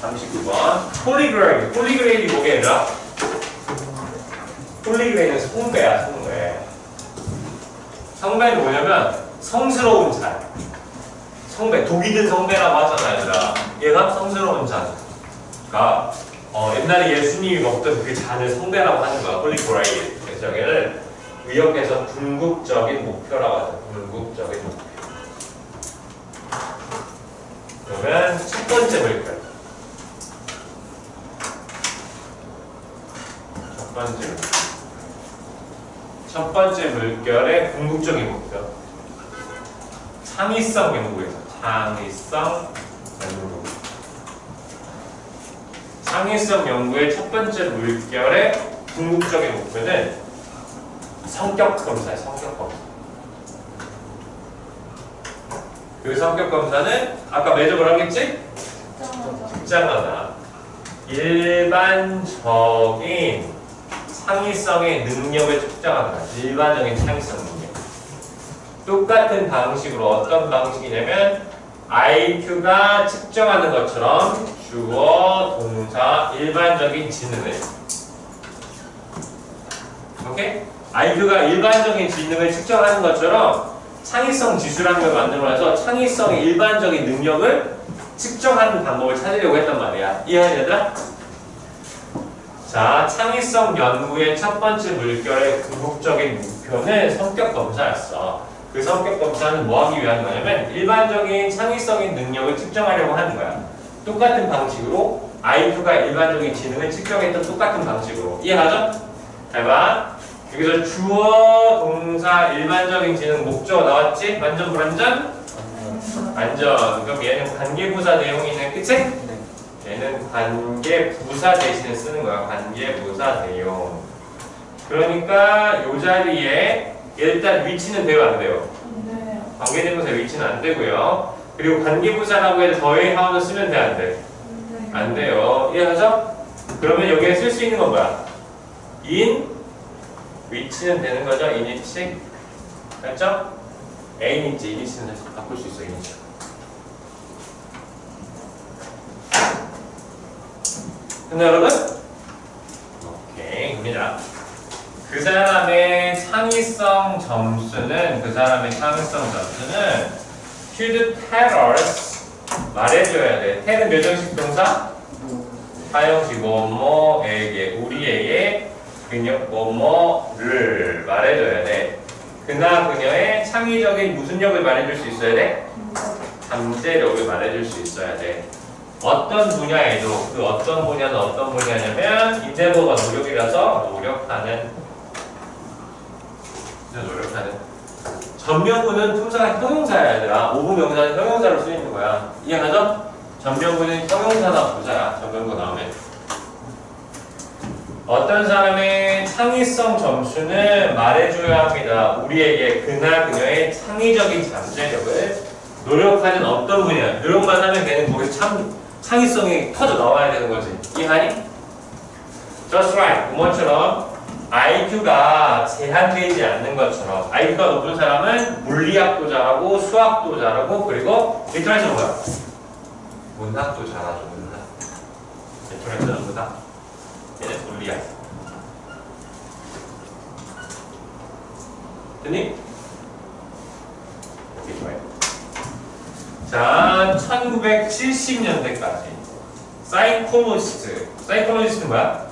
방식 9번. 폴리그레이드. 폴리그레이드 뭐게 얘들아? 폴리그레이드는 성배야, 성배. 성배는 뭐냐면 성스러운 잔. 성배, 독이 든 성배라고 하잖아, 얘들아. 얘가 성스러운 잔.가 어, 옛날에 예수님이 먹던 그 잔을 성배라고 하는 거야, 폴리그레이드. 그래서 얘를 의역에서 궁극적인 목표라고 하죠. 궁극적인 목표. 그러면 첫 번째. 첫 번째. 첫 번째 물결의 궁극적인 목표. 창의성 연구에서 창의성 연구. 창의성 연구의 첫 번째 물결의 궁극적인 목표는 성격 검사예요. 성격 검사. 그 성격 검사는 아까 매접을 하겠지? 특정하다. 일반적인 창의성의 능력을 측정한다. 일반적인 창의성 능력. 똑같은 방식으로 어떤 방식이냐면 IQ가 측정하는 것처럼 주어, 동사, 일반적인 지능을 오케이? IQ가 일반적인 지능을 측정하는 것처럼 창의성 지수라는 걸 만들어서 창의성의 일반적인 능력을 측정하는 방법을 찾으려고 했단 말이야. 이해하니 얘들아? 자, 창의성 연구의 첫 번째 물결의 궁극적인 목표는 성격 검사였어. 그 성격 검사는 뭐 하기 위한 거냐면 일반적인 창의성의 능력을 측정하려고 하는 거야. 똑같은 방식으로 IQ가 일반적인 지능을 측정했던 똑같은 방식으로. 이해하죠? 잘 봐. 여기서 주어, 동사, 일반적인 지능, 목적 나왔지? 완전 불완전? 완전. 그럼 얘는 관계부사 내용이 있네. 그치? 얘는 관계 부사 대신에 쓰는 거야. 관계 부사 내용. 그러니까 요 자리에 일단 위치는 돼요, 안 돼요? 관계대명사 위치는 안 되고요. 그리고 관계부사라고 해서 더해 하원을 쓰면 돼, 안 돼? 안 돼요. 이해하죠? 그러면 여기에 쓸 수 있는 건 뭐야? in 위치는 되는 거죠? 인위치. 맞죠? 애인인지 인위치는 바꿀 수 있어, 인위치. 됐나 여러분? 오케이, 갑니다. 그 사람의 창의성 점수는 그 사람의 창의성 점수는 should tell us 말해줘야 돼. tell은 몇 형식 동사? 사형식 뭐뭐에게 우리에게 그녀 뭐뭐를 말해줘야 돼. 그나 그녀의 창의적인 무슨 역을 말해줄 수 있어야 돼? 잠재력을 말해줄 수 있어야 돼. 어떤 분야에도 그 어떤 분야는 어떤 분야냐면 인데버가 노력이라서 노력하는. 노력하는. 전명구는 품사가 형용사야 얘들아. 오부 명사는 형용사로 쓰이는 거야. 이해가죠? 전명구는 형용사나 부사야 전명구 나오면. 어떤 사람의 창의성 점수는 말해줘야 합니다. 우리에게 그나 그녀의 창의적인 잠재력을 노력하는 어떤 분야. 노력만 하면 걔는 거기서 참 창의성이 터져 나와야 되는 거지 이해하니? Just right 뭐처럼 IQ가 제한되지 않는 것처럼 IQ가 높은 사람은 물리학도 잘하고 수학도 잘하고 그리고 리터레이션 뭐야? 문학도 잘하죠 문학 리터레이션은 문학 얘는 물리학 됐니? 오케이 좋아요 자 1970년대까지 사이코노시스트 사이코노시스트는 뭐야?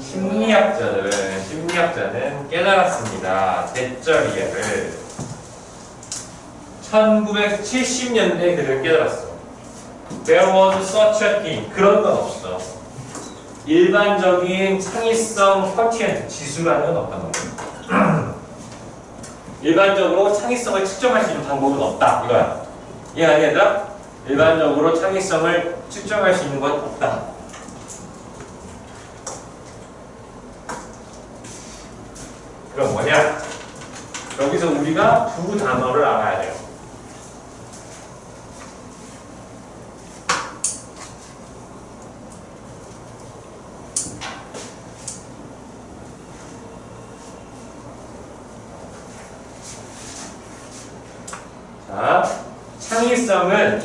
심리학자들은 심리학자는 깨달았습니다. 대절이해를 1970년대 그들 깨달았어. There was such a thing. 그런 건 없어. 일반적인 창의성 쿼티언트 지수라는 건 없단 말이야. 일반적으로 창의성을 측정할 수 있는 방법은 없다. 이거야. 이해하니 얘들아? 일반적으로 창의성을 측정할 수 있는 건 없다. 그럼 뭐냐? 여기서 우리가 두 단어를 알아야 돼요. 자, 창의성은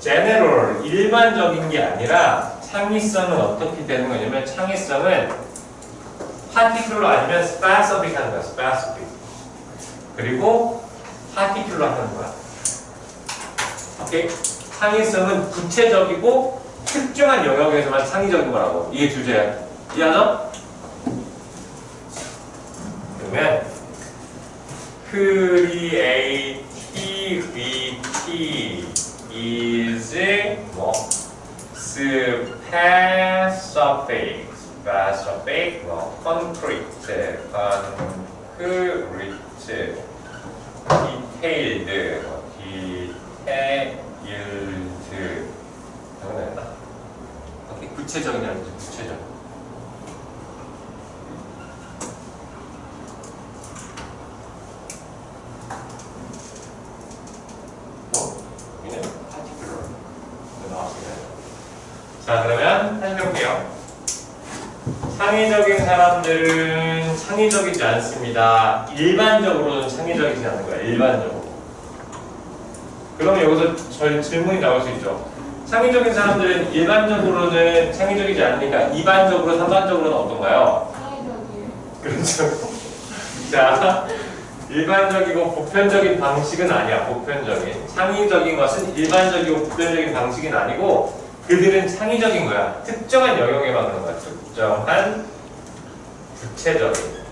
general, 일반적인 게 아니라 창의성은 어떻게 되는 거냐면 창의성은 파티큘러 아니면 스페시픽 하는 거야. 스페시픽. 그리고 파티큘러 하는 거야. 오케이? 창의성은 구체적이고 특정한 영역에서만 창의적인 거라고. 이게 주제야. 이해하죠? 그러면 creativity is 뭐 specific, specific, 뭐 concrete, concrete, detailed, 뭐 detailed. 당연하다. 오케이, 구체적이냐는 거죠, 구체적. 뭐? 여기는 particular. 이거 나왔습니다. 자, 그러면 다시 해볼게요. 창의적인 사람들은 창의적이지 않습니다. 일반적으로는 창의적이지 않은 거야, 일반적으로. 그럼 여기서 절 질문이 나올 수 있죠. 창의적인 사람들은 일반적으로는 창의적이지 않으니까 이반적으로, 삼반적으로는 어떤가요? 그렇죠. 자, 일반적이고 보편적인 방식은 아니야. 보편적인. 창의적인 것은 일반적이고 보편적인 방식은 아니고 그들은 창의적인 거야. 특정한 영역에만 그런 거야. 특정한 구체적인.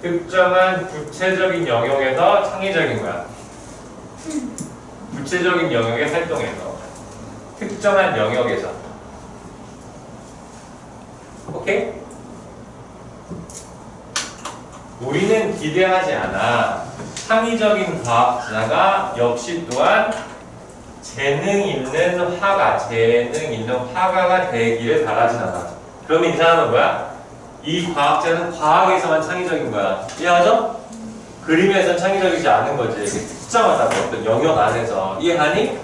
특정한 구체적인 영역에서 창의적인 거야. 구체적인 영역의 활동에서. 특정한 영역에서. 오케이? 우리는 기대하지 않아. 창의적인 과학자가 역시 또한 재능 있는 화가, 재능 있는 화가가 되기를 바라진 않아. 그러면 이 사람은 뭐야? 이 과학자는 과학에서만 창의적인 거야. 이해하죠? 그림에선 창의적이지 않은 거지. 이게 특정하다고 어떤 영역 안에서. 이해하니?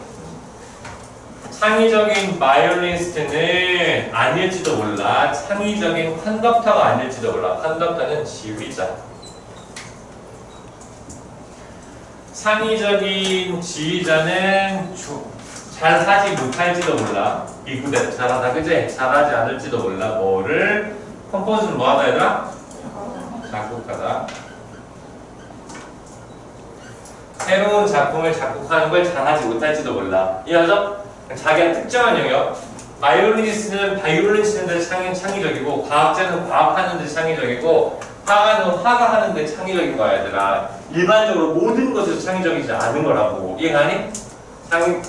창의적인 바이올리니스트는 아닐지도 몰라. 창의적인 컨덕터가 아닐지도 몰라. 컨덕터는 지휘자. 창의적인 지휘자는 주- 잘 하지 못할지도 몰라. 비구대 잘하다 그지? 잘하지 않을지도 몰라. 뭐를 컴포즈는 뭐하다 얘들아? 작곡하다. 새로운 작품을 작곡하는 걸 잘하지 못할지도 몰라. 이해하죠? 자기가 특정한 영역. 바이올리니스트는 바이올린 치는 데 창의, 창의적이고 과학자는 과학하는 데 창의적이고 화가는 화가 하는 데 창의적인 거야 얘들아. 일반적으로 모든 것에서 창의적이지 않은 거라고. 이해가니? 창의,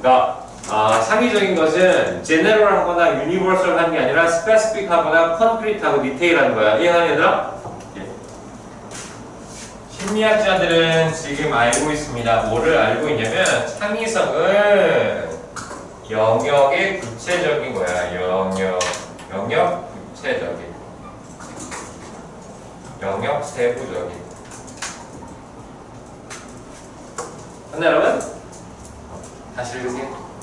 그러니까 아, 창의적인 것은 제너럴하거나 유니버설한 게 아니라 스페시픽하거나 콘크리트하고 디테일한 거야. 이해가니 얘들아? 예. 심리학자들은 지금 알고 있습니다. 뭐를 알고 있냐면 창의성은 영역의 구체적인 거야. 영역, 영역 구체적인, 영역 세부적인 맞나 여러분? 다시 읽으세요